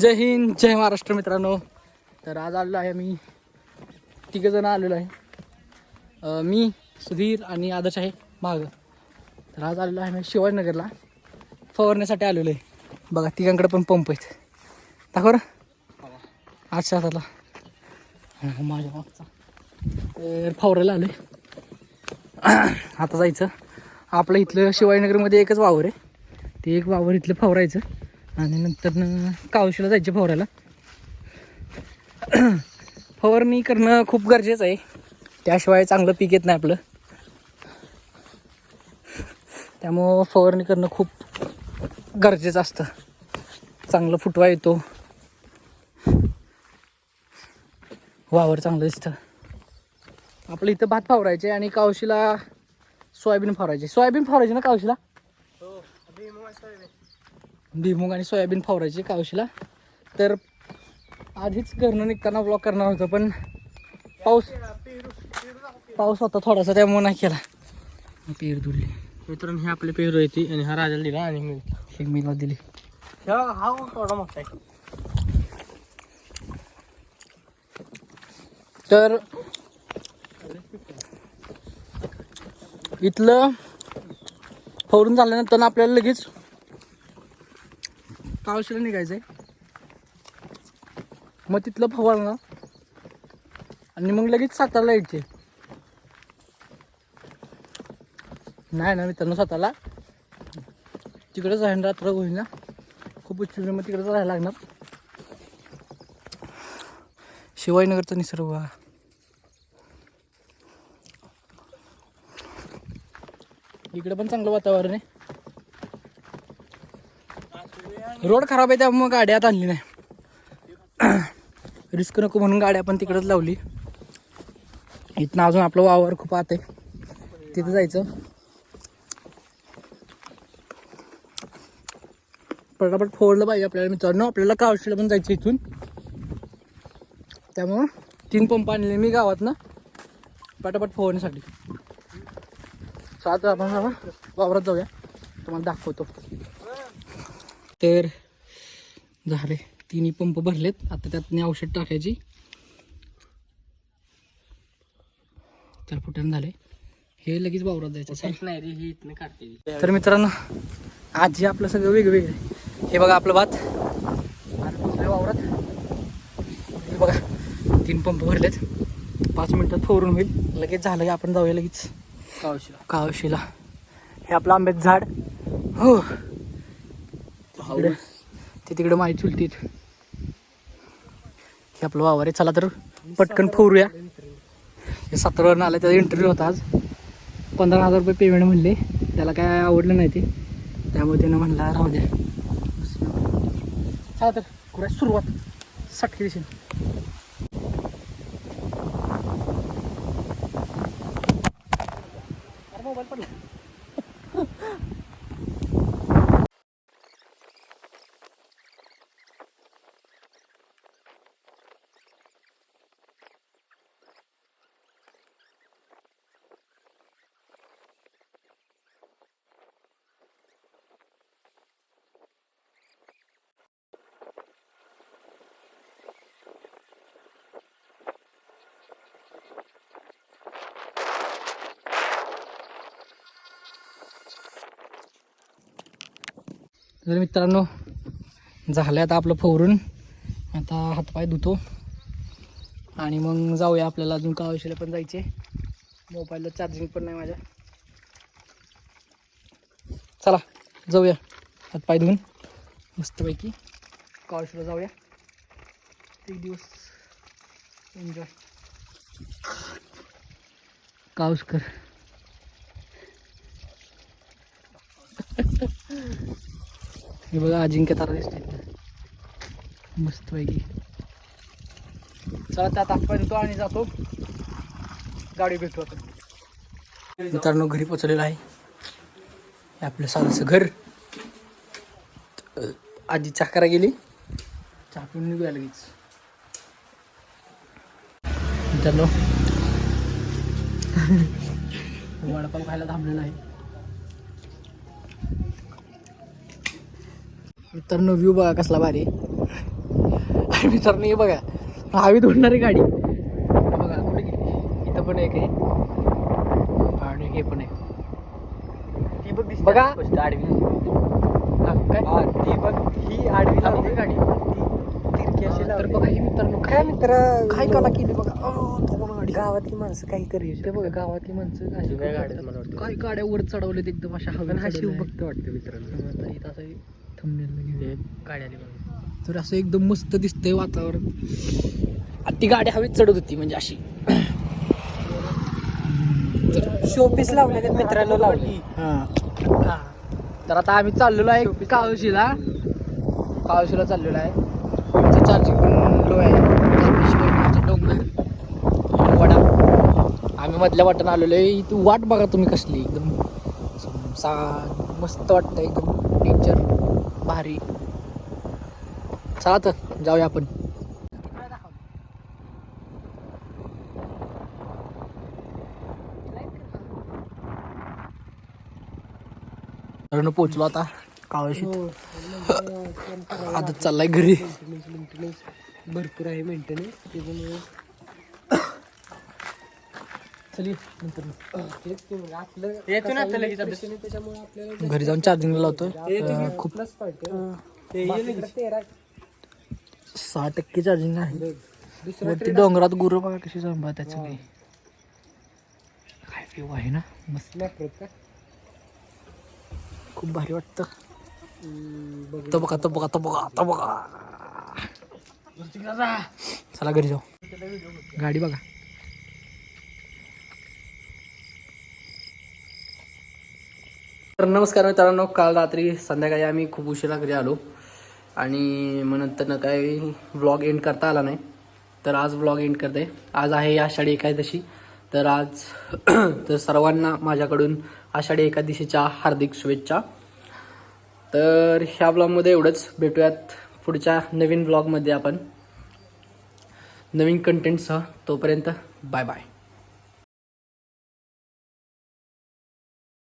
जय हिंद जय महाराष्ट्र मित्रांनो. तर आज आलेलो आहे मी तिघं जण आलेलो आहे. मी सुधीर आणि आदर्श आहे माग. तर आज आलेलो आहे मी शिवाजीनगरला. फवारण्यासाठी आलेलो आहे. बघा तिघांकडे पण पंप आहेत. दाखव रे आजच्या हाताला. हां माझ्या मागचा. तर फवारायला आलोय. आता जायचं. आपलं इथलं शिवाजीनगरमध्ये एकच वावर आहे. ते एक वावर इथलं फवारायचं. आणि नंतर कावशीला जायचं फवारायला. फवारणी करणं खूप गरजेचं आहे. त्याशिवाय चांगलं पीक येत नाही आपलं. त्यामुळं फवारणी करणं खूप गरजेचं असतं. चांगलं फुटवा येतो. वावर चांगलं दिसतं. आपलं इथं भात फावरायचे आणि कावशीला सोयाबीन फावरायचे. सोयाबीन फवारायचे ना कावशीला भुईमुग आणि सोयाबीन फवारायचे कावशीला. तर आधीच घरनं निघताना ब्लॉक करणार होतं पण पाऊस पाऊस होता थोडासा त्यामुळे नाही केला. पेर दुडली मित्रांनो हे आपले पेरू येते आणि हा राजाला दिला आणि मी एक मिला दिली. हा थोडा मोठा आहे. तर इथलं फवरून झाल्यानंतर आपल्याला लगेच कावशीला निघायचं आहे मग तिथलं फवारणं आणि मग लगेच सातारला यायचे. नाही ना मित्रांनो स्वतःला तिकडेच राहीन रात्र होईल ना. खूप उच्च मग तिकडेच राहायला लागणार. शिवाजीनगरचा निसर्ग. बघा इकडे पण चांगलं वातावरण आहे. रोड खराब आहे त्यामुळे गाडी आता आणली नाही. रिस्क नको म्हणून गाडी आपण तिकडंच लावली. इथनं अजून आपलं वावर खूप आत आहे. तिथं जायचं. पटापट फोडलं पाहिजे आपल्याला मित्रांनो. आपल्याला कावशीला पण जायचं इथून. त्यामुळं तीन पंप आणले मी गावात ना पटापट फोडण्यासाठी. सात आपण वावरात जाऊया. तुम्हाला दाखवतो. तर झाले. तिन्ही पंप भरलेत. आता त्यात औषध टाकायची. तर फुटण झाले. हे लगेच वावरात जायचं. नाही रे ही इथनं काढते तर मित्रांनो आजी आपलं सगळं वेगवेगळं हे बघा आपलं भात. आणि वावरात. हे बघा तीन पंप भरलेत. पाच मिनिटात फोरून होईल. लगेच झालं की आपण जाऊया लगेच. कावशीला. कावशीला. हे आपलं आंब्याचं झाड. हो. तिकडे ते तिकडे माझी चुलतीत. हे आपलं वावर आहे. चला तर पटकन फोरूया. हे सातारवरून आलं त्याचा इंटरव्ह्यू होता आज. पंधरा हजार रुपये पेमेंट म्हणले. त्याला काय आवडलं नाही ते. त्यामुळे त्यानं म्हणला राहू द्या चला तर करूया सुरुवात. सटके दिशेने तर मित्रांनो झालं आता आपलं फोरून आता हातपाय धुतो. आणि मग जाऊया आपल्याला अजून कावशीला पण जायचे. मोबाईलला चार्जिंग पण नाही माझ्या. चला जाऊया हातपाय धुवून. मस्तपैकी कावशीला जाऊया. एक दिवस एन्जॉय कावसकर हे बघा अजिंक्य तारा दिसते मस्त पैकी. चला त्यात हातपाय धुतो आणि जातो. गाडी भेटू आपण मित्रांनो घरी पोचलेलं आहे. हे आपलं साधंसं घर. आजी चहा करा गेली. चहा पिऊन निघूया लगेच. मित्रांनो वडापाव खायला थांबलेला आहे. मित्रांनो व्ह्यू बघा कसला भारी. आहे. मित्रांनो हे बघा हवेत उडणारी गाडी. हे बघा कुठे गेली. इथं पण एक आहे. आणि हे पण आहे. ती बघ दिसते. बघा. आडवी हा, काय? हा, ती बघ ही आडवी हा, लावली ही गाडी. ती तिरकी अशी तर लावली. बघा हे मित्रांनो काय? मित्र? काय कला केली बघा. गावातली माणसं काही करू ते बघा गावातली माणसं मला वाटतं. काय गाड्या वर चढवलेत एकदम अशा पण हा शिव. भक्त वाटतं मित्रांनो. तर असं एकदम मस्त दिसतंय वातावरण. आणि ती गाडी हवेत चढत होती म्हणजे अशी. शोपीस लावले ते मित्रांनो लावली तर आता आम्ही चाललेलो आहे काळोशीला. काळोशीला चाललेलो आहे. आमचं चार्जिंग पण लो आहे. आमचं डोंगर. वडा. आम्ही मधल्या वाटण आलेलो आहे. इथं वाट बघा तुम्ही कसली एकदम. सा मस्त वाटतं एकदम. नेचर भारी चला तर जाऊया आपण कारण पोचलो आता काळशीत आता चाललाय घरी भरपूर आहे मेंटेनन्स त्याच्यामुळे चली. नंतर तेच की मग आपलं येतो ना आता लगेच अभ्यास. त्याच्यामुळे आपल्याला घरी जाऊन चार्जिंगला लावतोय. ते तुझी अं, खूप प्लस पॉईंट ते ये लगेच. तेरा सहा टक्के चार्जिंग आहे. दुसरा वरती डोंगरात गुरु बघा कशी काय व्ह्यू आहे ना? मस्त. का खूप भारी वाटतं. हम्म, बघ. तो बघा तो बघा तो बघा तो बघा. चला घरी जाऊ. गाडी बघा. तर नमस्कार मित्रांनो काल रात्री संध्याकाळी आम्ही खूप उशिरा घरी आलो. आणि मग नंतर काय व्लॉग एंड करता आला नाही. तर आज व्लॉग एंड करते. आज आहे आषाढी एकादशी. तर आज तर सर्वांना माझ्याकडून आषाढी एकादशीच्या हार्दिक शुभेच्छा. तर ह्या ब्लॉगमध्ये एवढंच. भेटूयात पुढच्या नवीन ब्लॉगमध्ये आपण. नवीन कंटेंटसह तोपर्यंत बाय बाय